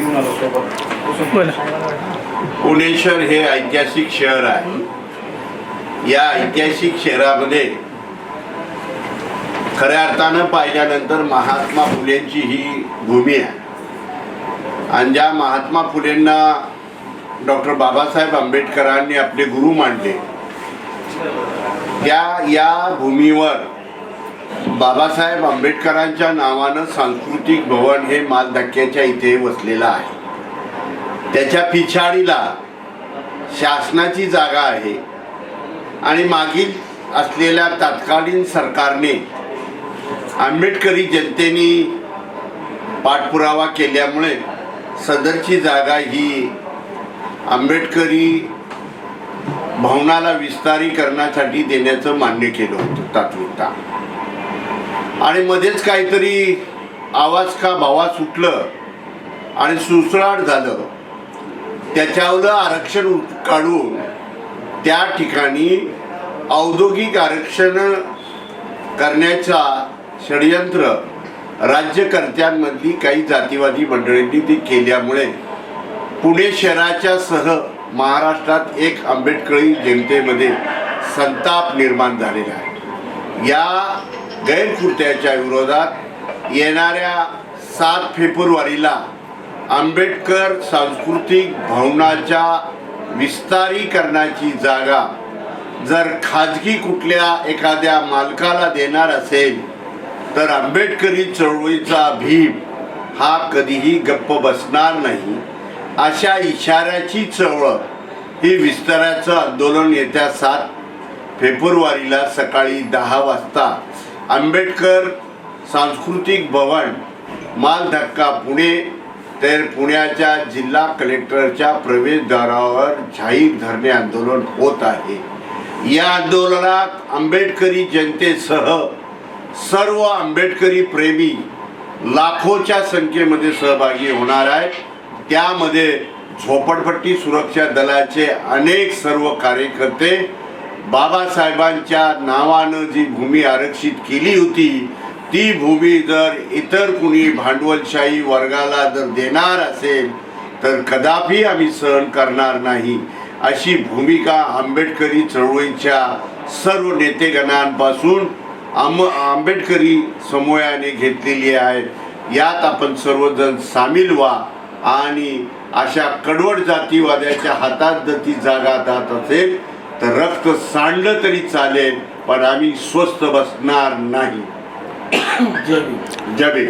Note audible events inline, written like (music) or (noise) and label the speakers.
Speaker 1: घेऊन आलो सोबत.
Speaker 2: बोला.
Speaker 3: पुणे शहर हे ऐतिहासिक शहर आहे. या ऐतिहासिक शहरामध्ये खऱ्या अर्थानं पाहिल्यानंतर महात्मा फुलेंची ही भूमी आहे. आणि ज्या महात्मा फुलेंना डॉक्टर बाबासाहेब आंबेडकरांनी आपले गुरु मानले त्या या भूमीवर बाबासाहेब आंबेडकरांच्या नावानं सांस्कृतिक भवन हे मालधक्क्याच्या इथे वसलेलं आहे. त्याच्या पिछाडीला शासनाची जागा आहे आणि मागील असलेल्या तत्कालीन सरकारने आंबेडकरी जनतेने पाठपुरावा केल्यामुळे सदरची जागा ही आंबेडकरी भवनाला विस्तारीकरणासाठी देण्याचं मान्य केलं होतं तात्विकता आणि मध्येच काहीतरी आवाज का भावा सुटलं आणि सुसराट झालं. त्याच्यावर आरक्षण काढून त्या ठिकाणी औद्योगिक आरक्षण करण्याचा षडयंत्र राज्यकर्त्यांमधली काही जातीवादी मंडळींनी ते केल्यामुळे पुणे शहराच्या सह महाराष्ट्रात एक आंबेडकरी जनतेमध्ये संताप निर्माण झालेला आहे. या गैरकृत्याच्या विरोधात येणाऱ्या सात फेब्रुवारीला आंबेडकर सांस्कृतिक भवनाच्या विस्तारीकरणाची जागा जर खाजगी कुठल्या एखाद्या मालकाला देणार असेल तर आंबेडकरी चळवळीचा भीम हा कधीही गप्प बसणार नाही. अशा इशाऱ्याची चळवळ ही विस्ताराचं आंदोलन येत्या सात फेब्रुवारीला सकाळी दहा वाजता आंबेडकर सांस्कृतिक भवन मालधक्का पुणे तर पुण्याच्या जिल्हा कलेक्टरच्या प्रवेशद्वारावर जाहीर धरणे आंदोलन होत आहे. या आंदोलनात आंबेडकरी जनतेसह सर्व आंबेडकरी प्रेमी लाखोच्या संख्येमध्ये सहभागी होणार आहेत. त्यामध्ये झोपडपट्टी सुरक्षा दलाचे अनेक सर्व कार्यकर्ते बाबासाहेबांच्या नावानं जी भूमी आरक्षित केली होती ती भूमी जर इतर कुणी भांडवलशाही वर्गाला जर देणार असेल तर कदापि आम्ही सहन करणार नाही. अशी भूमिका आंबेडकरी चळवळीच्या सर्व नेतेगणांपासून आम आंबेडकरी समूहाने घेतलेली आहे यात आपण सर्वजण सामील व्हा आणि अशा कडवट जातीवाद्याच्या हातात जर ती जागा जात असेल तर रक्त सांडलं तरी चालेल पण आम्ही स्वस्थ बसणार नाही. (coughs) जबे